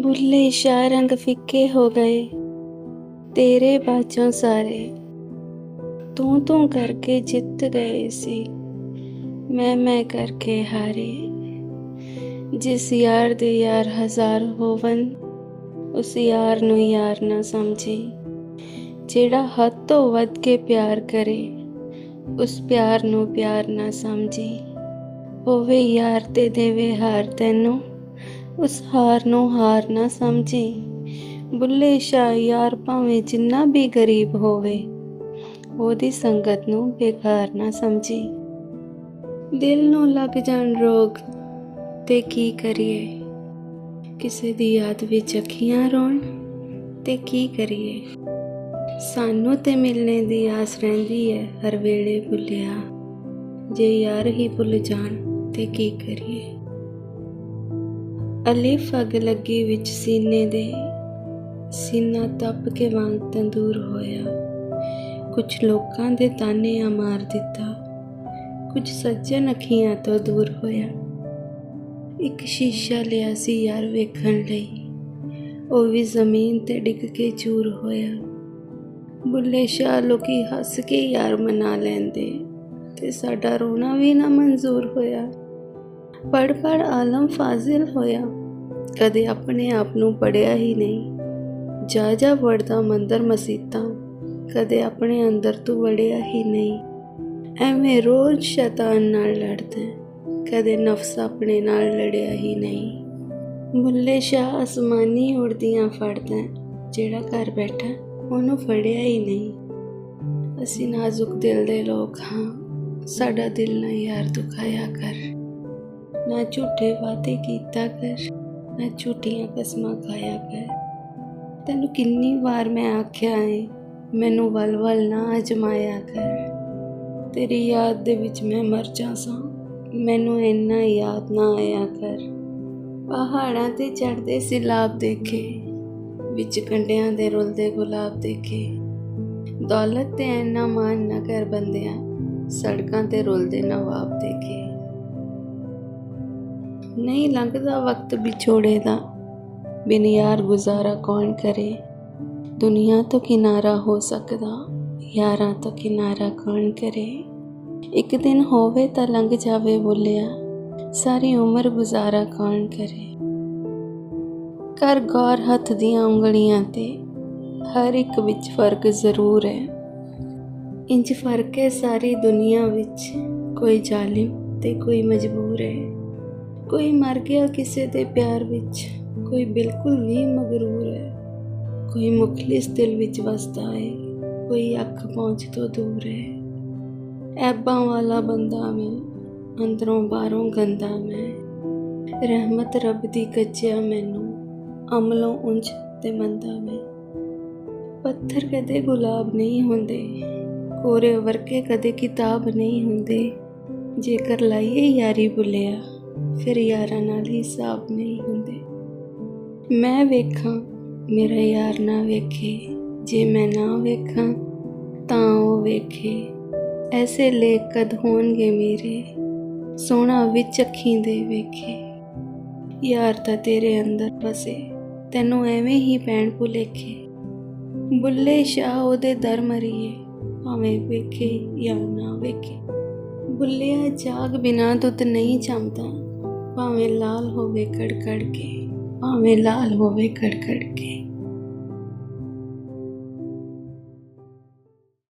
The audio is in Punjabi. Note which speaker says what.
Speaker 1: ਬੁੱਲੇ ਸ਼ਾ ਰੰਗ ਫਿੱਕੇ ਹੋ ਗਏ, ਤੇਰੇ ਬਾਝੋਂ ਸਾਰੇ। ਤੂੰ ਤੂੰ ਕਰਕੇ ਜਿੱਤ ਗਏ ਸੀ, ਮੈਂ ਮੈਂ ਕਰਕੇ ਹਾਰੇ। ਜਿਸ ਯਾਰ ਦੇ ਯਾਰ ਹਜ਼ਾਰ ਹੋਵਨ, ਉਸ ਯਾਰ ਨੂੰ ਯਾਰ ਨਾ ਸਮਝੀ। ਜਿਹੜਾ ਹੱਦ ਤੋਂ ਵੱਧ ਕੇ ਪਿਆਰ ਕਰੇ, ਉਸ ਪਿਆਰ ਨੂੰ ਪਿਆਰ ਨਾ ਸਮਝੀ। ਹੋਵੇ ਯਾਰ ਤੇ ਦੇਵੇ ਹਾਰ ਤੈਨੂੰ। ਉਸ ਹਾਰ ਨੂੰ ਹਾਰ ਨਾ ਸਮਝੀ। ਬੁੱਲੇ ਸ਼ਾਹ ਯਾਰ ਭਾਵੇਂ ਜਿੰਨਾ ਵੀ ਗਰੀਬ ਹੋਵੇ, ਉਹਦੀ ਸੰਗਤ ਨੂੰ ਬੇਕਾਰ ਨਾ ਸਮਝੀ। ਦਿਲ ਨੂੰ ਲੱਗ ਜਾਣ ਰੋਗ, ਤੇ ਕੀ ਕਰੀਏ? ਕਿਸੇ ਦੀ ਯਾਦ ਵਿੱਚ ਅੱਖੀਆਂ ਰੋਣ, ਤੇ ਕੀ ਕਰੀਏ? ਸਾਨੂੰ ਤੇ ਮਿਲਣੇ ਦੀ ਆਸ ਰਹਿੰਦੀ ਹੈ ਹਰ ਵੇਲੇ ਭੁੱਲਿਆ। ਜੇ ਯਾਰ ਹੀ ਭੁੱਲ ਜਾਣ, ਤੇ ਕੀ ਕਰੀਏ? ਅਲਿਫ ਅੱਗ ਲੱਗੀ ਵਿੱਚ ਸੀਨੇ ਦੇ ਸੀਨਾ ਤਪ ਕੇ ਵਾਂਗ ਤੰਦੂਰ ਹੋਇਆ। ਕੁਝ ਲੋਕਾਂ ਦੇ ਤਾਨੇ ਆ ਮਾਰ ਦਿੱਤਾ। ਕੁਝ ਸੱਜਣ ਅੱਖੀਆਂ ਤੋਂ ਦੂਰ ਹੋਇਆ। ਇੱਕ ਸ਼ੀਸ਼ਾ ਲਿਆ ਸੀ ਯਾਰ ਵੇਖਣ ਲਈ। ਉਹ ਵੀ ਜ਼ਮੀਨ ਤੇ ਡਿੱਗ ਕੇ ਚੂਰ ਹੋਇਆ। ਬੁੱਲੇ ਸ਼ਾਹ ਲੋਕੀ ਹੱਸ ਕੇ ਯਾਰ ਮਨਾ ਲੈਂਦੇ ਤੇ ਸਾਡਾ ਰੋਣਾ ਵੀ ਨਾ ਮਨਜ਼ੂਰ ਹੋਇਆ। ਪੜ ਪੜ ਆਲਮ ਫਾਜ਼ਿਲ ਹੋਇਆ। ਕਦੇ ਆਪਣੇ ਆਪ ਨੂੰ ਪੜਿਆ ਹੀ ਨਹੀਂ। ਜਾ ਜਾ ਵੜਦਾ ਮੰਦਰ ਮਸੀਤਾਂ। ਕਦੇ ਆਪਣੇ ਅੰਦਰ ਤੂੰ ਵੜਿਆ ਹੀ ਨਹੀਂ। ਐਵੇਂ ਰੋਜ਼ ਸ਼ੈਤਾਨ ਨਾਲ ਲੜਦਾ ਕਦੇ ਨਫਸ ਆਪਣੇ ਨਾਲ ਲੜਿਆ ਹੀ ਨਹੀਂ। ਬੁੱਲੇ ਸ਼ਾਹ ਅਸਮਾਨੀ ਉੜਦੀਆਂ ਫੜਦਾ ਜਿਹੜਾ ਘਰ ਬੈਠਾ ਉਹਨੂੰ ਫੜਿਆ ਹੀ ਨਹੀਂ। ਅਸੀਂ ਨਾਜ਼ੁਕ ਦਿਲ ਦੇ ਲੋਕ ਹਾਂ। ਸਾਡਾ ਦਿਲ ਨਾ ਯਾਰ ਦੁਖਾਇਆ ਕਰ। ਨਾ ਝੂਠੇ ਵਾਅਦੇ ਕੀਤਾ ਕਰ, ਨਾ ਝੂਠੀਆਂ ਕਸਮਾਂ ਖਾਇਆ ਕਰ। ਤੈਨੂੰ ਕਿੰਨੀ ਵਾਰ ਮੈਂ ਆਖਿਆ ਏ, ਮੈਨੂੰ ਵਲ-ਵਲ ਨਾ ਅਜਮਾਇਆ ਕਰ। ਤੇਰੀ ਯਾਦ ਦੇ ਵਿੱਚ ਮੈਂ ਮਰ ਜਾਸਾਂ ਮੈਨੂੰ ਇੰਨਾ ਯਾਦ ਨਾ ਆਇਆ ਕਰ। ਪਹਾੜਾਂ ਤੇ ਚੜਦੇ ਸਿਲਾਬ ਦੇਖੇ, ਵਿੱਚ ਕੰਡਿਆਂ ਦੇ ਰੁਲਦੇ ਗੁਲਾਬ ਦੇਖੇ। ਦੌਲਤ ਤੇ ਇੰਨਾ ਮਾਨ ਨਾ ਕਰ ਬੰਦਿਆਂ, ਸੜਕਾਂ ਤੇ ਰੁਲਦੇ ਨਵਾਬ ਦੇਖੇ। ਨਹੀਂ ਲੰਘਦਾ ਵਕਤ ਵਿਛੋੜੇ ਦਾ। ਬਿਨ ਯਾਰ ਗੁਜ਼ਾਰਾ ਕੌਣ ਕਰੇ? ਦੁਨੀਆ ਤੋਂ ਕਿਨਾਰਾ ਹੋ ਸਕਦਾ, ਯਾਰਾਂ ਤੋਂ ਕਿਨਾਰਾ ਕੌਣ ਕਰੇ? ਇੱਕ ਦਿਨ ਹੋਵੇ ਤਾਂ ਲੰਘ ਜਾਵੇ ਬੋਲਿਆ, ਸਾਰੀ ਉਮਰ ਗੁਜ਼ਾਰਾ ਕੌਣ ਕਰੇ? ਕਰ ਗੌਰ ਹੱਥ ਦੀਆਂ ਉਂਗਲੀਆਂ ਤੇ ਹਰ ਇੱਕ ਵਿੱਚ ਫ਼ਰਕ ਜ਼ਰੂਰ ਹੈ। ਇੰਜ ਫ਼ਰਕ ਹੈ ਸਾਰੀ ਦੁਨੀਆ ਵਿੱਚ, ਕੋਈ ਜ਼ਾਲਿਮ ਤੇ ਕੋਈ ਮਜਬੂਰ ਹੈ। ਕੋਈ ਮਰ ਗਿਆ ਕਿਸੇ ਦੇ ਪਿਆਰ ਵਿੱਚ, ਕੋਈ ਬਿਲਕੁਲ ਵੀ ਮਗਰੂਰ ਹੈ। ਕੋਈ ਮੁਖਲਿਸ ਦਿਲ ਵਿੱਚ ਵਸਦਾ ਹੈ, ਕੋਈ ਅੱਖ ਪਹੁੰਚ ਤੋਂ ਦੂਰ ਹੈ। ਐਬਾਂ ਵਾਲਾ ਬੰਦਾ ਮੈਂ, ਅੰਦਰੋਂ ਬਾਹਰੋਂ ਗੰਦਾ ਮੈਂ। ਰਹਿਮਤ ਰੱਬ ਦੀ ਕੱਜਿਆ ਮੈਨੂੰ, ਅਮਲੋਂ ਉਂਝ ਤੇ ਮੰਦਾ ਮੈਂ। ਪੱਥਰ ਕਦੇ ਗੁਲਾਬ ਨਹੀਂ ਹੁੰਦੇ ਕੋਰੇ ਵਰਕੇ ਕਦੇ ਕਿਤਾਬ ਨਹੀਂ ਹੁੰਦੇ। ਜੇਕਰ ਲਾਈਏ ਯਾਰੀ ਬੁਲਿਆ ਫਿਰ ਯਾਰਾਂ ਨਾਲ ਹੀ ਹਿਸਾਬ ਨਹੀਂ ਹੁੰਦੇ। ਮੈਂ ਵੇਖਾਂ, ਮੇਰਾ ਯਾਰ ਨਾ ਵੇਖੇ। ਜੇ ਮੈਂ ਨਾ ਵੇਖਾਂ, ਤਾਂ ਉਹ ਵੇਖੇ। ਐਸੇ ਲੇਖ ਕਦ ਹੋਣਗੇ ਮੇਰੇ? ਸੋਹਣਾ ਵਿੱਚ ਅੱਖੀਂ ਦੇ ਵੇਖੇ। ਯਾਰ ਤਾਂ ਤੇਰੇ ਅੰਦਰ ਵਸੇ, ਤੈਨੂੰ ਐਵੇਂ ਹੀ ਪੈਣ ਭੁਲੇਖੇ। ਬੁੱਲੇ ਸ਼ਾਹ ਉਹਦੇ ਦਰ ਮਰੀਏ, ਭਾਵੇਂ ਵੇਖੇ ਜਾਂ ਨਾ ਵੇਖੇ। ਬੁੱਲਿਆ ਜਾਗ ਬਿਨਾ ਦੁੱਧ ਨਹੀਂ ਜੰਮਦਾ। ਭਾਵੇਂ ਲਾਲ ਹੋਵੇ ਕੜਕੜ ਕੇ ਭਾਵੇਂ ਲਾਲ ਹੋਵੇ ਕੜਕੜ ਕੇ।